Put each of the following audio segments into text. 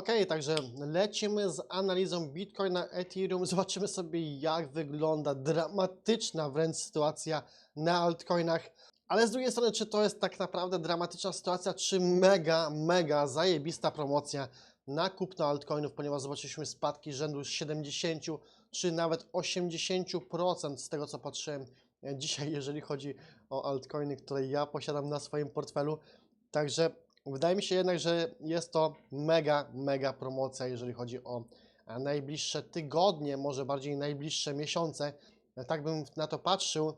Ok, także lecimy z analizą Bitcoina, Ethereum. Zobaczymy sobie, jak wygląda dramatyczna wręcz sytuacja na altcoinach. Ale z drugiej strony, czy to jest tak naprawdę dramatyczna sytuacja, czy mega, mega zajebista promocja na kupno altcoinów, ponieważ zobaczyliśmy spadki rzędu 70 czy nawet 80% z tego, co patrzyłem e, dzisiaj, jeżeli chodzi o altcoiny, które ja posiadam na swoim portfelu. Także wydaje mi się jednak, że jest to mega, mega promocja, jeżeli chodzi o e, najbliższe tygodnie, może bardziej najbliższe miesiące. E, Tak bym na to patrzył.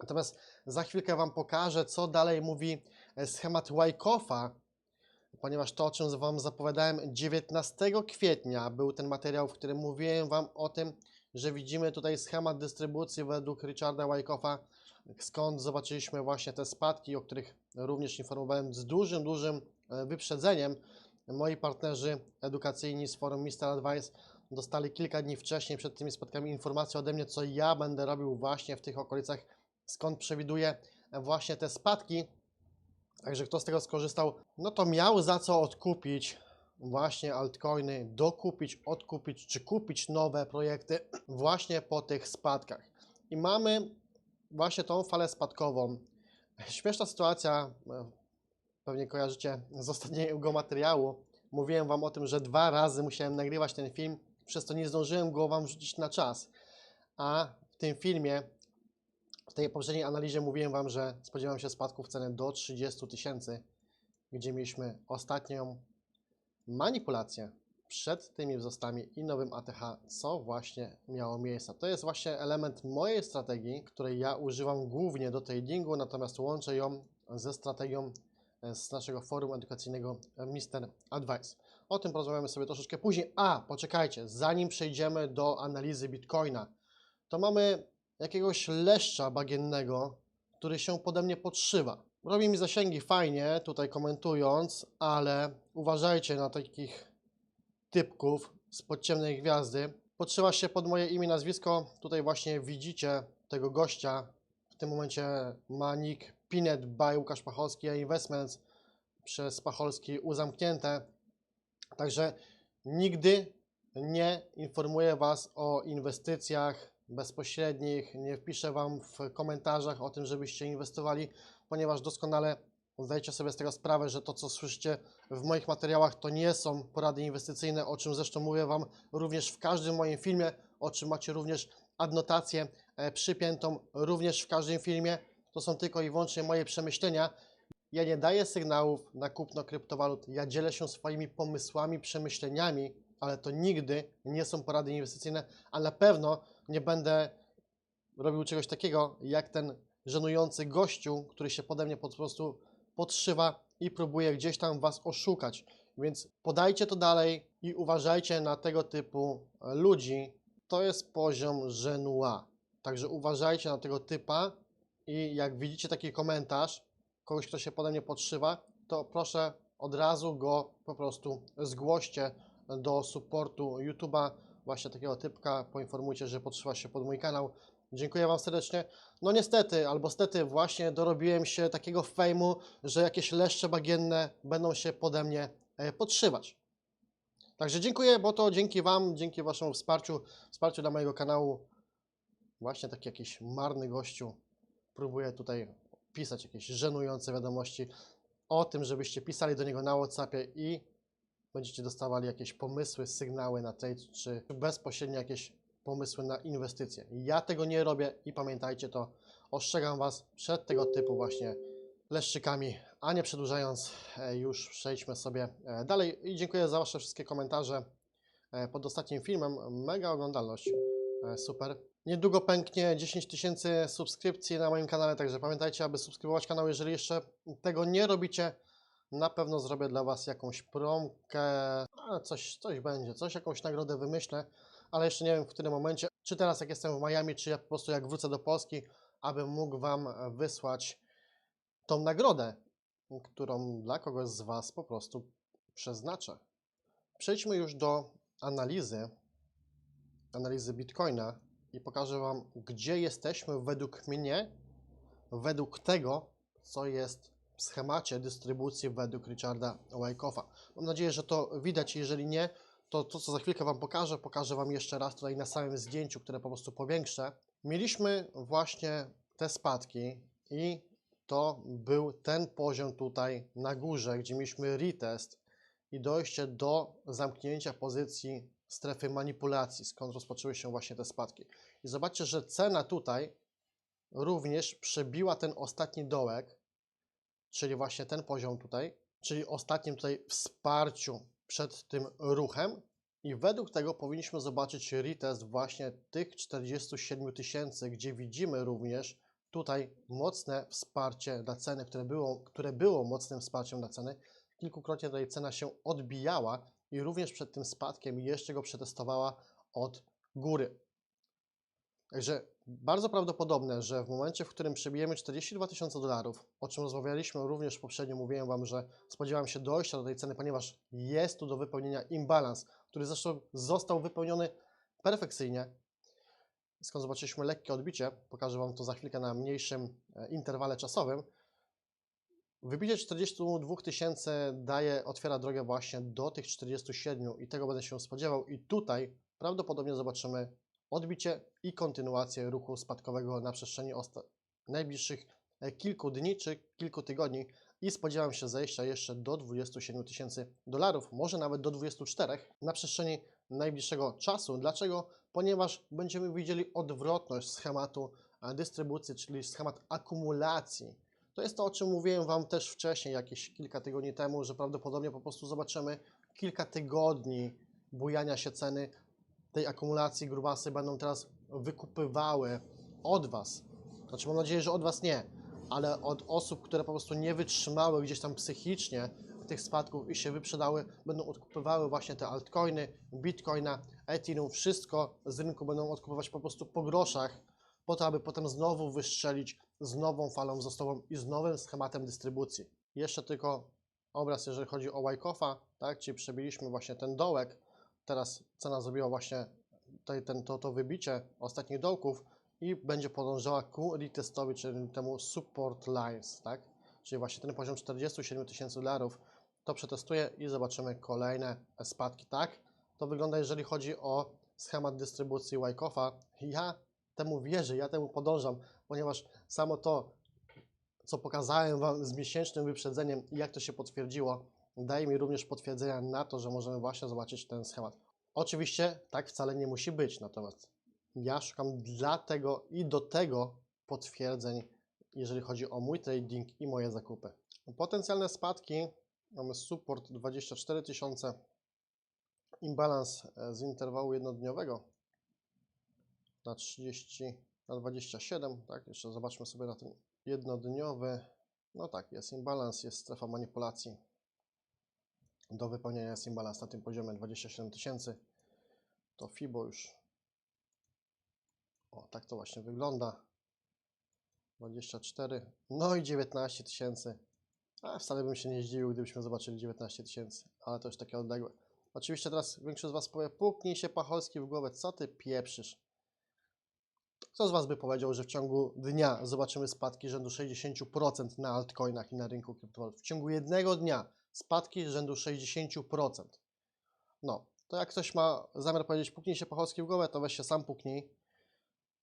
Natomiast za chwilkę Wam pokażę, co dalej mówi e, schemat Wyckoff'a, ponieważ to, o czym Wam zapowiadałem 19 kwietnia, był ten materiał, w którym mówiłem Wam o tym, że widzimy tutaj schemat dystrybucji według Richarda Wyckoff'a, skąd zobaczyliśmy właśnie te spadki, o których również informowałem z dużym, dużym e, wyprzedzeniem. Moi partnerzy edukacyjni z forum Mr. Advice dostali kilka dni wcześniej przed tymi spotkami informację ode mnie, co ja będę robił właśnie w tych okolicach, skąd przewiduję właśnie te spadki. Także kto z tego skorzystał, no to miał za co odkupić właśnie altcoiny, dokupić, odkupić czy kupić nowe projekty właśnie po tych spadkach. I mamy właśnie tą falę spadkową. Śmieszna sytuacja, e, pewnie kojarzycie z ostatniego materiału. Mówiłem Wam o tym, że dwa razy musiałem nagrywać ten film, przez to nie zdążyłem go Wam wrzucić na czas. A w tym filmie, w tej poprzedniej analizie mówiłem Wam, że spodziewam się spadków ceny do 30 tysięcy, gdzie mieliśmy ostatnią manipulację przed tymi wzrostami i nowym ATH, co właśnie miało miejsce. To jest właśnie element mojej strategii, której ja używam głównie do tradingu, natomiast łączę ją ze strategią e, z naszego forum edukacyjnego e, Mr. Advice. O tym porozmawiamy sobie troszeczkę później. A, poczekajcie, zanim przejdziemy do analizy Bitcoina, to mamy jakiegoś leszcza bagiennego, który się pode mnie podszywa. Robi mi zasięgi fajnie, tutaj komentując, ale uważajcie na takich typków z podciemnej gwiazdy. Podszywa się pod moje imię, nazwisko. Tutaj właśnie widzicie tego gościa. W tym momencie ma nick Pinet by Łukasz Pacholski, a Investments przez Pacholski uzamknięte. Także nigdy nie informuję Was o inwestycjach bezpośrednich, nie wpiszę Wam w komentarzach o tym, żebyście inwestowali, ponieważ doskonale zdajecie sobie z tego sprawę, że to, co słyszycie w moich materiałach, to nie są porady inwestycyjne, o czym zresztą mówię Wam również w każdym moim filmie, o czym macie również adnotację e, przypiętą również w każdym filmie. To są tylko i wyłącznie moje przemyślenia. Ja nie daję sygnałów na kupno kryptowalut, ja dzielę się swoimi pomysłami, przemyśleniami, ale to nigdy nie są porady inwestycyjne, a na pewno nie będę robił czegoś takiego, jak ten żenujący gościu, który się pode mnie po prostu podszywa i próbuje gdzieś tam Was oszukać. Więc podajcie to dalej i uważajcie na tego typu e, ludzi. To jest poziom żenua. Także uważajcie na tego typa i jak widzicie taki komentarz kogoś, kto się pode mnie podszywa, to proszę od razu go po prostu zgłoście do supportu YouTube'a, właśnie takiego typka, poinformujcie, że podszywa się pod mój kanał. Dziękuję Wam serdecznie. No niestety, albo stety, właśnie dorobiłem się takiego fejmu, że jakieś leszcze bagienne będą się pode mnie e, podszywać. Także dziękuję, bo to dzięki Wam, dzięki Waszemu wsparciu, wsparciu dla mojego kanału, właśnie taki jakiś marny gościu próbuje tutaj pisać jakieś żenujące wiadomości o tym, żebyście pisali do niego na WhatsAppie i będziecie dostawali jakieś pomysły, sygnały na trade, czy bezpośrednio jakieś pomysły na inwestycje. Ja tego nie robię i pamiętajcie to, ostrzegam Was przed tego typu właśnie leszczykami, a nie przedłużając, e, już przejdźmy sobie e, dalej i dziękuję za Wasze wszystkie komentarze e, pod ostatnim filmem. Mega oglądalność, super. Niedługo pęknie 10 tysięcy subskrypcji na moim kanale, także pamiętajcie, aby subskrybować kanał, jeżeli jeszcze tego nie robicie. Na pewno zrobię dla Was jakąś promkę, coś, coś będzie, coś, jakąś nagrodę wymyślę, ale jeszcze nie wiem w którym momencie. Czy teraz jak jestem w Miami, czy ja po prostu jak wrócę do Polski, abym mógł Wam e, wysłać tą nagrodę, którą dla kogoś z Was po prostu przeznaczę. Przejdźmy już do analizy, analizy Bitcoina i pokażę Wam, gdzie jesteśmy według mnie, według tego, co jest w schemacie dystrybucji według Richarda Wyckofa. Mam nadzieję, że to widać. Jeżeli nie, to to, co za chwilkę Wam pokażę, pokażę Wam jeszcze raz tutaj na samym zdjęciu, które po prostu powiększę. Mieliśmy właśnie te spadki i to był ten poziom tutaj na górze, gdzie mieliśmy retest i dojście do zamknięcia pozycji strefy manipulacji, skąd rozpoczęły się właśnie te spadki. I zobaczcie, że cena tutaj również przebiła ten ostatni dołek, czyli właśnie ten poziom tutaj, czyli ostatnim tutaj wsparciu przed tym ruchem i według tego powinniśmy zobaczyć retest właśnie tych 47 tysięcy, gdzie widzimy również tutaj mocne wsparcie dla ceny, które było, które było mocnym wsparciem dla ceny. Kilkukrotnie tutaj cena się odbijała i również przed tym spadkiem jeszcze go przetestowała od góry. Także bardzo prawdopodobne, że w momencie, w którym przebijemy 42 tysiące dolarów, o czym rozmawialiśmy również poprzednio, mówiłem Wam, że spodziewam się dojścia do tej ceny, ponieważ jest tu do wypełnienia imbalans, który zresztą został wypełniony perfekcyjnie. Skąd zobaczyliśmy lekkie odbicie, pokażę Wam to za chwilkę na mniejszym e, interwale czasowym. Wybicie 42 tysięcy daje, otwiera drogę właśnie do tych 47 i tego będę się spodziewał i tutaj prawdopodobnie zobaczymy odbicie i kontynuację ruchu spadkowego na przestrzeni najbliższych e, kilku dni czy kilku tygodni i spodziewam się zejścia jeszcze do 27 tysięcy dolarów, może nawet do 24 na przestrzeni najbliższego czasu. Dlaczego? Ponieważ będziemy widzieli odwrotność schematu e, dystrybucji, czyli schemat akumulacji. To jest to, o czym mówiłem Wam też wcześniej, jakieś kilka tygodni temu, że prawdopodobnie po prostu zobaczymy kilka tygodni bujania się ceny tej akumulacji grubasy będą teraz wykupywały od Was. Znaczy mam nadzieję, że od Was nie, ale od osób, które po prostu nie wytrzymały gdzieś tam psychicznie tych spadków i się wyprzedały, będą odkupywały właśnie te altcoiny, bitcoina, ethereum, wszystko z rynku będą odkupować po prostu po groszach, po to, aby potem znowu wystrzelić z nową falą wzrostową i z nowym schematem dystrybucji. Jeszcze tylko obraz, jeżeli chodzi o Wyckofa, tak, czyli przebiliśmy właśnie ten dołek, teraz cena zrobiła właśnie tutaj ten, to, to wybicie ostatnich dołków i będzie podążała ku retestowi, czyli temu support lines, tak? Czyli właśnie ten poziom 47 tysięcy dolarów to przetestuję i zobaczymy kolejne spadki, tak? To wygląda, jeżeli chodzi o schemat dystrybucji Wyckofa. Ja temu wierzę, ja temu podążam, ponieważ samo to, co pokazałem Wam z miesięcznym wyprzedzeniem i jak to się potwierdziło, daje mi również potwierdzenia na to, że możemy właśnie zobaczyć ten schemat. Oczywiście tak wcale nie musi być, natomiast ja szukam dlatego i do tego potwierdzeń, jeżeli chodzi o mój trading i moje zakupy. Potencjalne spadki. Mamy support 24 tysiące, imbalans e, z interwału jednodniowego na 30, na 27, tak, jeszcze zobaczmy sobie na ten jednodniowy, no tak, jest imbalans, jest strefa manipulacji, do wypełnienia jest na tym poziomie 27 tysięcy. To FIBO już. O, tak to właśnie wygląda. 24, no i 19 tysięcy. A wcale bym się nie zdziwił, gdybyśmy zobaczyli 19 tysięcy, ale to już takie odległe. Oczywiście teraz większość z Was powie, puknij się Pacholski w głowę, co Ty pieprzysz? Kto z Was by powiedział, że w ciągu dnia zobaczymy spadki rzędu 60% na altcoinach i na rynku kryptowalut? W ciągu jednego dnia spadki rzędu 60%. No, to jak ktoś ma zamiar powiedzieć, puknij się Pacholski w głowę, to weź się sam puknij,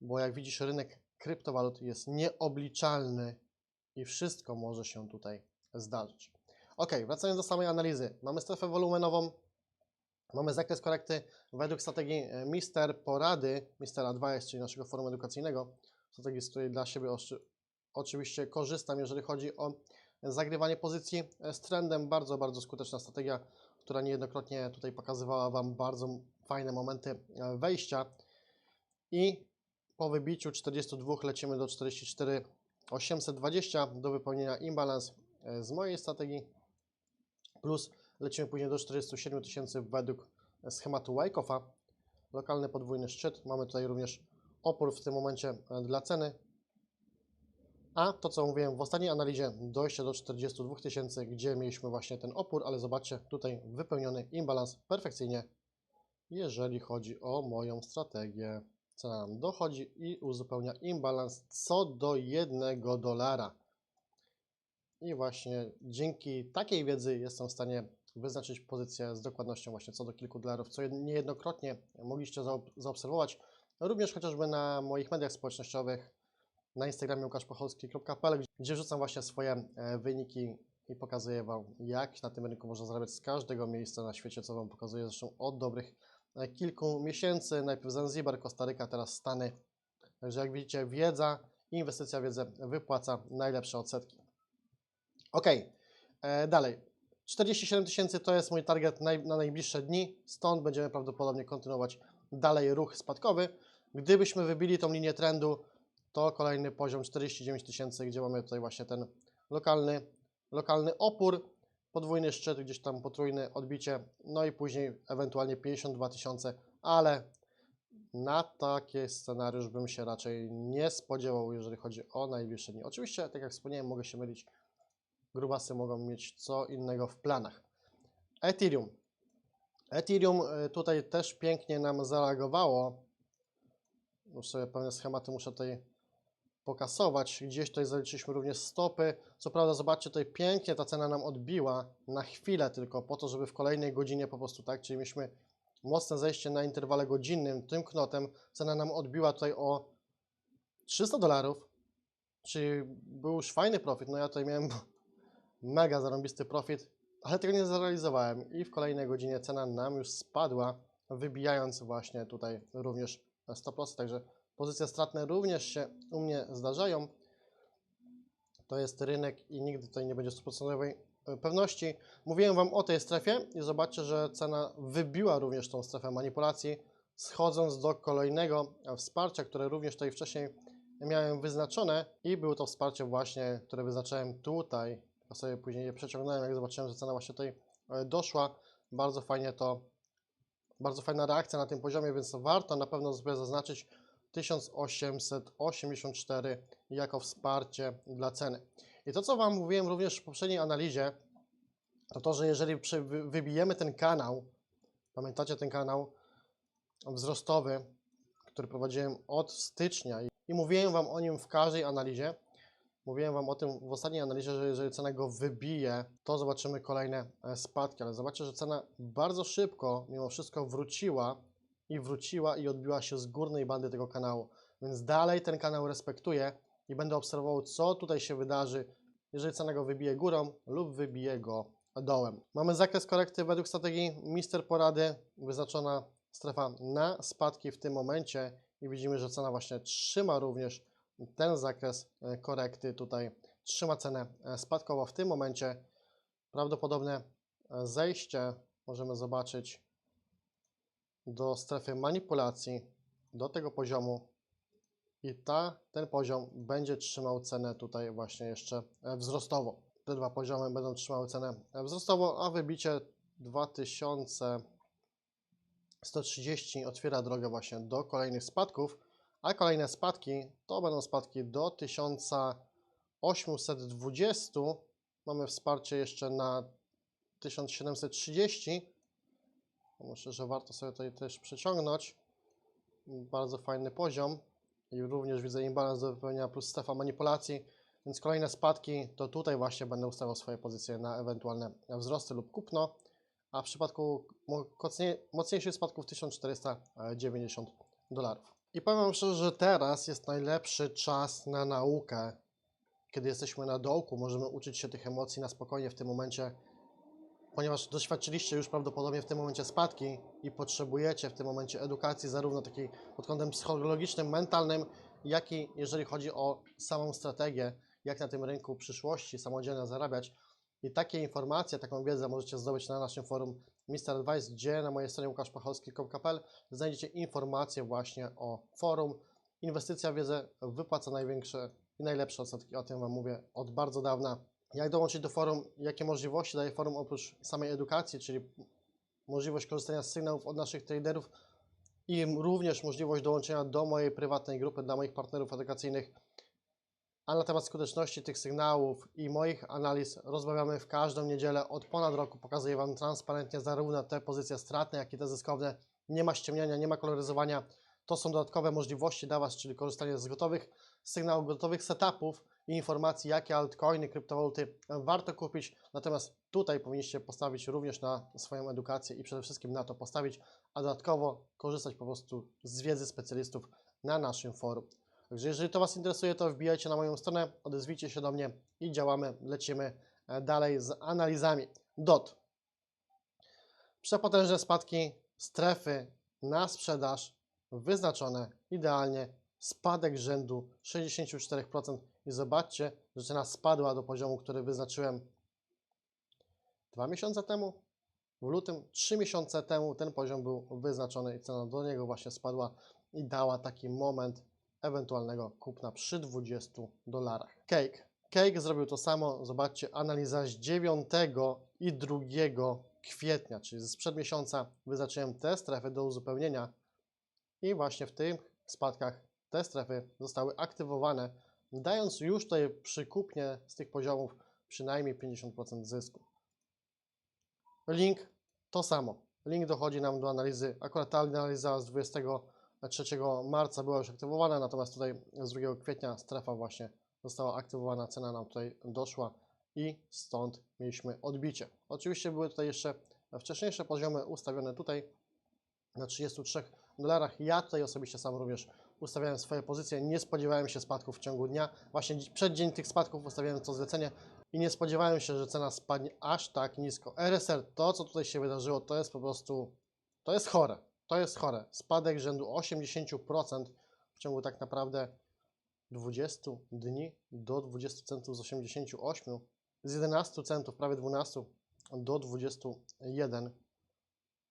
bo jak widzisz, rynek kryptowalut jest nieobliczalny i wszystko może się tutaj zdarzyć. Ok, wracając do samej analizy. Mamy strefę wolumenową, mamy zakres korekty według strategii e, Mister Porady, Mister Advice, czyli naszego forum edukacyjnego, strategii, z której dla siebie oczy, oczywiście korzystam, jeżeli chodzi o zagrywanie pozycji e, z trendem. Bardzo, bardzo skuteczna strategia, która niejednokrotnie tutaj pokazywała Wam bardzo fajne momenty e, wejścia. I po wybiciu 42 lecimy do 44 820 do wypełnienia imbalans e, z mojej strategii. Plus lecimy później do 47 tysięcy według schematu Wyckofa. Lokalny podwójny szczyt. Mamy tutaj również opór w tym momencie dla ceny. A to, co mówiłem w ostatniej analizie, dojście do 42 tysięcy, gdzie mieliśmy właśnie ten opór, ale zobaczcie, tutaj wypełniony imbalans perfekcyjnie, jeżeli chodzi o moją strategię. Cena nam dochodzi i uzupełnia imbalans co do 1 dolara. i właśnie dzięki takiej wiedzy jestem w stanie wyznaczyć pozycję z dokładnością właśnie co do kilku dolarów, co jed- niejednokrotnie mogliście zaob- zaobserwować, również chociażby na moich mediach społecznościowych, na Instagramie łukaszpocholski.pl, gdzie wrzucam właśnie swoje e, wyniki i pokazuję Wam, jak na tym rynku można zarabiać z każdego miejsca na świecie, co Wam pokazuję zresztą od dobrych e, kilku miesięcy. Najpierw Zanzibar, Kostaryka, teraz Stany. Także jak widzicie, wiedza inwestycja w wiedzę wypłaca najlepsze odsetki. Ok, e, dalej. 47 tysięcy to jest mój target naj, na najbliższe dni, stąd będziemy prawdopodobnie kontynuować dalej ruch spadkowy. Gdybyśmy wybili tą linię trendu, to kolejny poziom 49 tysięcy, gdzie mamy tutaj właśnie ten lokalny, lokalny opór, podwójny szczyt, gdzieś tam potrójne odbicie, no i później ewentualnie 52 tysiące, ale na taki scenariusz bym się raczej nie spodziewał, jeżeli chodzi o najbliższe dni. Oczywiście, tak jak wspomniałem, mogę się mylić, grubasy mogą mieć co innego w planach. Ethereum. Ethereum y, tutaj też pięknie nam zareagowało. Już sobie pewne schematy muszę tutaj pokasować. Gdzieś tutaj zaliczyliśmy również stopy. Co prawda, zobaczcie, tutaj pięknie ta cena nam odbiła na chwilę tylko po to, żeby w kolejnej godzinie po prostu tak, czyli mieliśmy mocne zejście na interwale godzinnym, tym knotem cena nam odbiła tutaj o 300 dolarów, czyli był już fajny profit. No ja tutaj miałem mega zarąbisty profit, ale tego nie zrealizowałem i w kolejnej godzinie cena nam już spadła, wybijając właśnie tutaj również stop lossy, także pozycje stratne również się u mnie zdarzają. To jest rynek i nigdy tutaj nie będzie stuprocentowej e, pewności. Mówiłem Wam o tej strefie i zobaczcie, że cena wybiła również tą strefę manipulacji, schodząc do kolejnego wsparcia, które również tutaj wcześniej miałem wyznaczone i było to wsparcie właśnie, które wyznaczyłem tutaj. Ja sobie później je przeciągnąłem, jak zobaczyłem, że cena właśnie tutaj e, doszła. Bardzo fajnie to, bardzo fajna reakcja na tym poziomie, więc warto na pewno sobie zaznaczyć 1884 jako wsparcie dla ceny. I to, co Wam mówiłem również w poprzedniej analizie, to to, że jeżeli wybijemy ten kanał, pamiętacie ten kanał wzrostowy, który prowadziłem od stycznia i, i mówiłem Wam o nim w każdej analizie, mówiłem Wam o tym w ostatniej analizie, że jeżeli cena go wybije, to zobaczymy kolejne e, spadki, ale zobaczcie, że cena bardzo szybko mimo wszystko wróciła i wróciła i odbiła się z górnej bandy tego kanału. Więc dalej ten kanał respektuję i będę obserwował, co tutaj się wydarzy, jeżeli cena go wybije górą lub wybije go dołem. Mamy zakres korekty według strategii Mister Porady, wyznaczona strefa na spadki w tym momencie i widzimy, że cena właśnie trzyma również ten zakres e, korekty tutaj, trzyma cenę e, spadkową w tym momencie. Prawdopodobne e, zejście możemy zobaczyć do strefy manipulacji, do tego poziomu i ta, ten poziom będzie trzymał cenę tutaj właśnie jeszcze e, wzrostowo. Te dwa poziomy będą trzymały cenę e, wzrostowo, a wybicie 2130 otwiera drogę właśnie do kolejnych spadków, a kolejne spadki to będą spadki do 1820. Mamy wsparcie jeszcze na 1730. Myślę, że warto sobie tutaj też przeciągnąć. Bardzo fajny poziom. I również widzę imbalans do wypełnienia plus strefa manipulacji. Więc kolejne spadki to tutaj właśnie będę ustawiał swoje pozycje na ewentualne wzrosty lub kupno. A w przypadku mo- mocniej- mocniejszych spadków 1490 dolarów. I powiem szczerze, że teraz jest najlepszy czas na naukę. Kiedy jesteśmy na dołku, możemy uczyć się tych emocji na spokojnie w tym momencie ponieważ doświadczyliście już prawdopodobnie w tym momencie spadki i potrzebujecie w tym momencie edukacji zarówno takiej pod kątem psychologicznym, mentalnym, jak i jeżeli chodzi o samą strategię, jak na tym rynku przyszłości samodzielnie zarabiać. I takie informacje, taką wiedzę możecie zdobyć na naszym forum Mr. Advice, gdzie na mojej stronie łukaszpacholski.pl znajdziecie informacje właśnie o forum. Inwestycja w wiedzę wypłaca największe i najlepsze odsetki, o tym Wam mówię od bardzo dawna jak dołączyć do forum, jakie możliwości daje forum oprócz samej edukacji, czyli możliwość korzystania z sygnałów od naszych traderów i również możliwość dołączenia do mojej prywatnej grupy dla moich partnerów edukacyjnych. A na temat skuteczności tych sygnałów i moich analiz rozmawiamy w każdą niedzielę od ponad roku. Pokazuję Wam transparentnie zarówno te pozycje stratne, jak i te zyskowne. Nie ma ściemniania, nie ma koloryzowania. To są dodatkowe możliwości dla Was, czyli korzystanie z gotowych sygnałów, gotowych setupów informacji, jakie altcoiny, kryptowaluty warto kupić. Natomiast tutaj powinniście postawić również na swoją edukację i przede wszystkim na to postawić, a dodatkowo korzystać po prostu z wiedzy specjalistów na naszym forum. Także jeżeli to Was interesuje, to wbijajcie na moją stronę, odezwijcie się do mnie i działamy, lecimy e, dalej z analizami. DOT. Przepotężne spadki strefy na sprzedaż wyznaczone idealnie. Spadek rzędu 64% i zobaczcie, że cena spadła do poziomu, który wyznaczyłem dwa miesiące temu. W lutym, trzy miesiące temu ten poziom był wyznaczony i cena do niego właśnie spadła i dała taki moment ewentualnego kupna przy 20 dolarach. Cake. Cake zrobił to samo. Zobaczcie, analiza z 9 i 2 kwietnia, czyli sprzed miesiąca wyznaczyłem te strefy do uzupełnienia i właśnie w tych spadkach te strefy zostały aktywowane, dając już tutaj przykupnie z tych poziomów przynajmniej 50% zysku. Link to samo. Link dochodzi nam do analizy. Akurat ta analiza z 23 marca była już aktywowana, natomiast tutaj z 2 kwietnia strefa właśnie została aktywowana, cena nam tutaj doszła i stąd mieliśmy odbicie. Oczywiście były tutaj jeszcze wcześniejsze poziomy ustawione tutaj na 33 dolarach. Ja tutaj osobiście sam również ustawiałem swoje pozycje. Nie spodziewałem się spadków w ciągu dnia. Właśnie przed dzień tych spadków ustawiałem to zlecenie i nie spodziewałem się, że cena spadnie aż tak nisko. RSR, to co tutaj się wydarzyło, to jest po prostu, to jest chore. To jest chore. Spadek rzędu 80% w ciągu tak naprawdę 20 dni do 20 centów z 88, z 11 centów, prawie 12 do 21.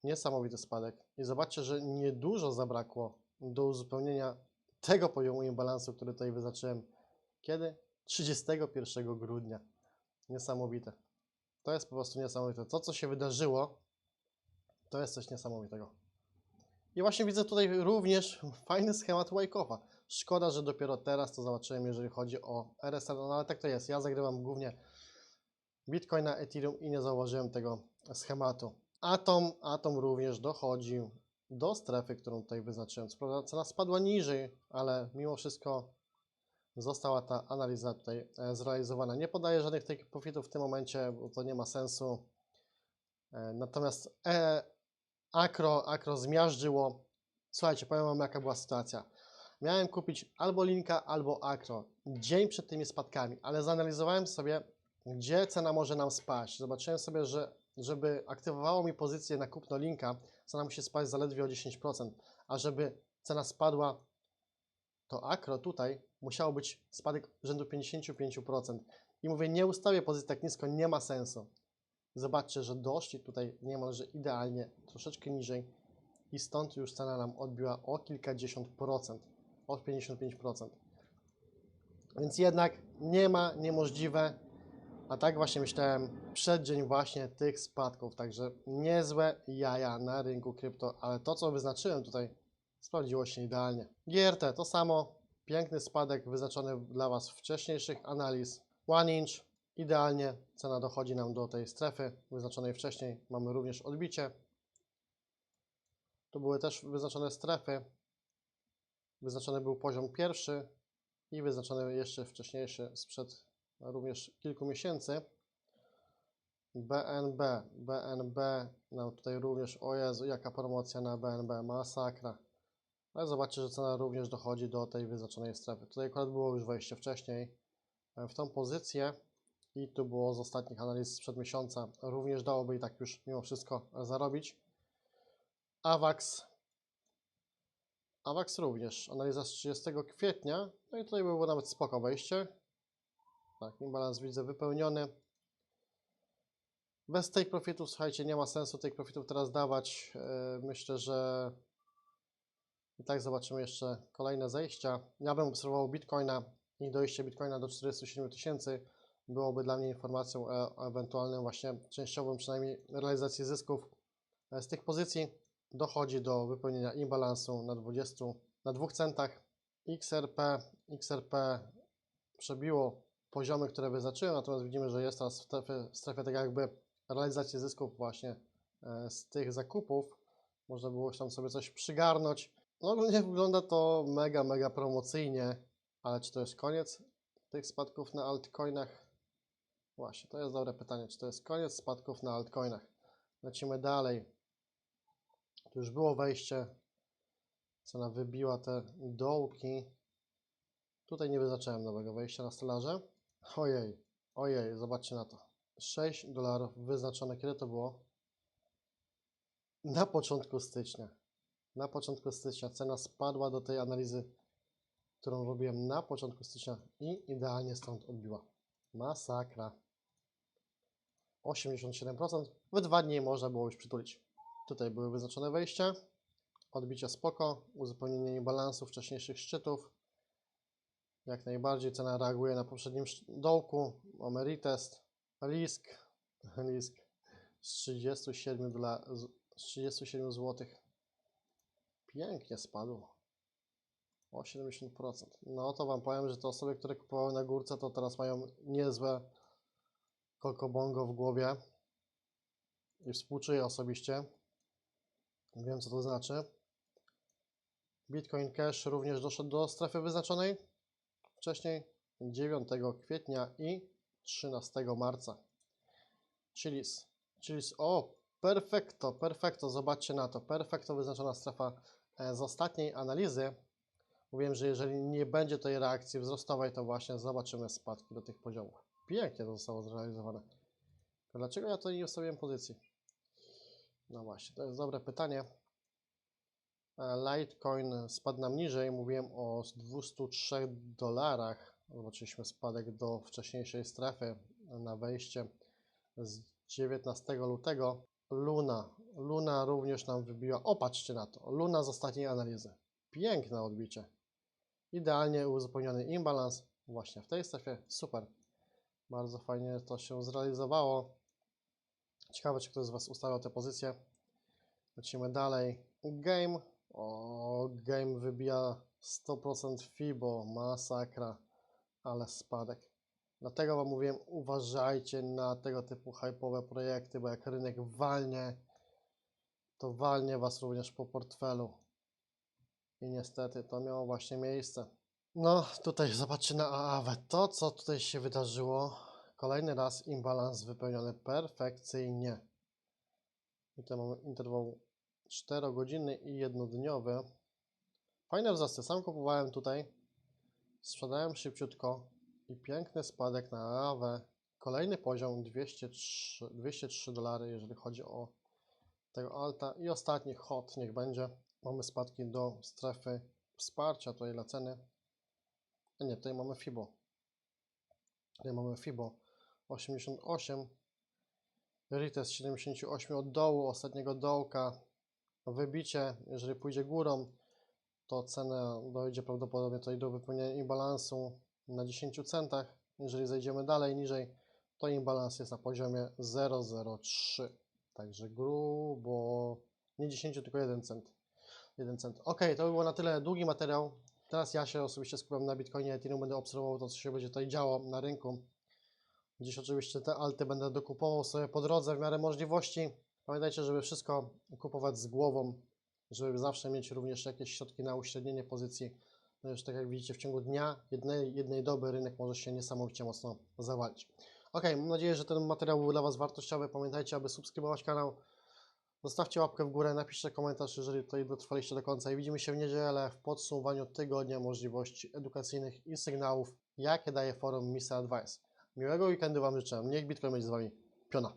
Niesamowity spadek. I zobaczcie, że niedużo zabrakło do uzupełnienia tego poziomu imbalansu, który tutaj wyznaczyłem. Kiedy? 31 grudnia. Niesamowite. To jest po prostu niesamowite. To, co się wydarzyło, to jest coś niesamowitego. I właśnie widzę tutaj również fajny schemat Wajkowa. Szkoda, że dopiero teraz to zobaczyłem, jeżeli chodzi o RSR, no ale tak to jest. Ja zagrywam głównie Bitcoina, Ethereum i nie zauważyłem tego schematu. Atom, Atom również dochodził do strefy, którą tutaj wyznaczyłem. Co prawda cena spadła niżej, ale mimo wszystko została ta analiza tutaj e, zrealizowana. Nie podaję żadnych tych profitów w tym momencie, bo to nie ma sensu. E, Natomiast e, Akro, Akro zmiażdżyło. Słuchajcie, powiem Wam jaka była sytuacja. Miałem kupić albo Linka, albo Akro dzień przed tymi spadkami, ale zanalizowałem sobie, gdzie cena może nam spaść. Zobaczyłem sobie, że żeby aktywowało mi pozycję na kupno Linka, cena musi spaść zaledwie o 10%, a żeby cena spadła, to Akro tutaj musiało być spadek rzędu 55%. I mówię, nie ustawię pozycji tak nisko, nie ma sensu. Zobaczcie, że doszli tutaj niemalże idealnie, troszeczkę niżej i stąd już cena nam odbiła o kilkadziesiąt procent, o 55%. Więc jednak nie ma niemożliwe, a tak właśnie myślałem przeddzień właśnie tych spadków, także niezłe jaja na rynku krypto, ale to co wyznaczyłem tutaj sprawdziło się idealnie. GRT to samo, piękny spadek wyznaczony dla Was wcześniejszych analiz. One inch, idealnie cena dochodzi nam do tej strefy wyznaczonej wcześniej. Mamy również odbicie. Tu były też wyznaczone strefy. Wyznaczony był poziom pierwszy i wyznaczony jeszcze wcześniejszy sprzed również kilku miesięcy. BNB, BNB, no tutaj również, o Jezu, jaka promocja na BNB, masakra. Ale zobaczcie, że cena również dochodzi do tej wyznaczonej strefy. Tutaj akurat było już wejście wcześniej e, w tą pozycję i tu było z ostatnich analiz sprzed miesiąca. Również dałoby i tak już mimo wszystko zarobić. AVAX. AVAX również. Analiza z 30 kwietnia. No i tutaj było nawet spoko wejście. Tak, imbalans widzę wypełniony. Bez take profitów, słuchajcie, nie ma sensu take profitów teraz dawać. E, Myślę, że i tak zobaczymy jeszcze kolejne zejścia. Ja bym obserwował Bitcoina i dojście Bitcoina do 47 tysięcy byłoby dla mnie informacją o o ewentualnym właśnie częściowym przynajmniej realizacji zysków E, z tych pozycji. Dochodzi do wypełnienia imbalansu na 20, na 2 centach. XRP, XRP przebiło poziomy, które wyznaczyłem, natomiast widzimy, że jest teraz w strefie, tak jakby realizacji zysków właśnie e, z tych zakupów. Można było tam sobie coś przygarnąć. No ogólnie wygląda to mega, mega promocyjnie, ale czy to jest koniec tych spadków na altcoinach? Właśnie, to jest dobre pytanie, czy to jest koniec spadków na altcoinach? Lecimy dalej. Tu już było wejście, cena wybiła te dołki. Tutaj nie wyznaczyłem nowego wejścia na stolarze. Ojej, ojej, zobaczcie na to. 6 dolarów wyznaczone, kiedy to było? Na początku stycznia. Na początku stycznia cena spadła do tej analizy, którą robiłem na początku stycznia i idealnie stąd odbiła. Masakra. 87%. W dwa dni można było już przytulić. Tutaj były wyznaczone wejścia. Odbicie spoko, uzupełnienie balansu wcześniejszych szczytów. Jak najbardziej cena reaguje na poprzednim dołku. Mamy retest, risk, risk z 37 dola, z z 37 zł. Pięknie spadł. O 70%. No to Wam powiem, że te osoby, które kupowały na górce, to teraz mają niezłe kokobongo w głowie. I współczuję osobiście. Wiem, co to znaczy. Bitcoin Cash również doszedł do strefy wyznaczonej wcześniej 9 kwietnia i 13 marca. Chilis. Chilis. O, perfekto, perfekto. Zobaczcie na to. Perfekto wyznaczona strefa e, z ostatniej analizy. Mówiłem, że jeżeli nie będzie tej reakcji wzrostowej, to właśnie zobaczymy spadki do tych poziomów. Pięknie to zostało zrealizowane. Dlaczego ja to nie ustawiłem pozycji? No właśnie, to jest dobre pytanie. Litecoin spadł nam niżej. Mówiłem o 203 dolarach. Zobaczyliśmy spadek do wcześniejszej strefy na wejście z 19 lutego. Luna. Luna również nam wybiła. Opatrzcie na to. Luna z ostatniej analizy. Piękne odbicie. Idealnie uzupełniony imbalans właśnie w tej strefie. Super. Bardzo fajnie to się zrealizowało. Ciekawe, czy ktoś z Was ustawiał te pozycje. Lecimy dalej. Game. O, game wybija 100% FIBO. Masakra. Ale spadek. Dlatego Wam mówiłem, uważajcie na tego typu hype'owe projekty, bo jak rynek walnie, to walnie Was również po portfelu. I niestety to miało właśnie miejsce. No, tutaj zobaczcie na AAW. To, co tutaj się wydarzyło, kolejny raz imbalans wypełniony perfekcyjnie. I tutaj mamy interwał 4 godziny i jednodniowy. Fajne wzrosty. Sam kupowałem tutaj, sprzedałem szybciutko i piękny spadek na AAW. Kolejny poziom 203, 203 dolary, jeżeli chodzi o tego alta. I ostatni hot, niech będzie. Mamy spadki do strefy wsparcia tutaj dla ceny. A nie, tutaj mamy FIBO. Tutaj mamy FIBO 88. Retest 78 od dołu, ostatniego dołka. Wybicie, jeżeli pójdzie górą, to cena dojdzie prawdopodobnie tutaj do wypełnienia imbalansu na 10 centach. Jeżeli zejdziemy dalej, niżej, to imbalans jest na poziomie 0,03. Także grubo, nie 10, tylko 1 cent. 1 cent. Ok, to by było na tyle długi materiał. Teraz ja się osobiście skupiam na Bitcoinie, Ethereum, będę obserwował to, co się będzie tutaj działo na rynku. Dziś oczywiście te alty będę dokupował sobie po drodze w miarę możliwości. Pamiętajcie, żeby wszystko kupować z głową, żeby zawsze mieć również jakieś środki na uśrednienie pozycji. No już tak jak widzicie, w ciągu dnia, jednej, jednej doby rynek może się niesamowicie mocno zawalić. Ok, mam nadzieję, że ten materiał był dla Was wartościowy. Pamiętajcie, aby subskrybować kanał. Zostawcie łapkę w górę, napiszcie komentarz, jeżeli tutaj dotrwaliście do końca. I widzimy się w niedzielę w podsumowaniu tygodnia możliwości edukacyjnych i sygnałów, jakie daje forum Misa Advice. Miłego weekendu Wam życzę. Niech Bitcoin będzie z Wami. Piona.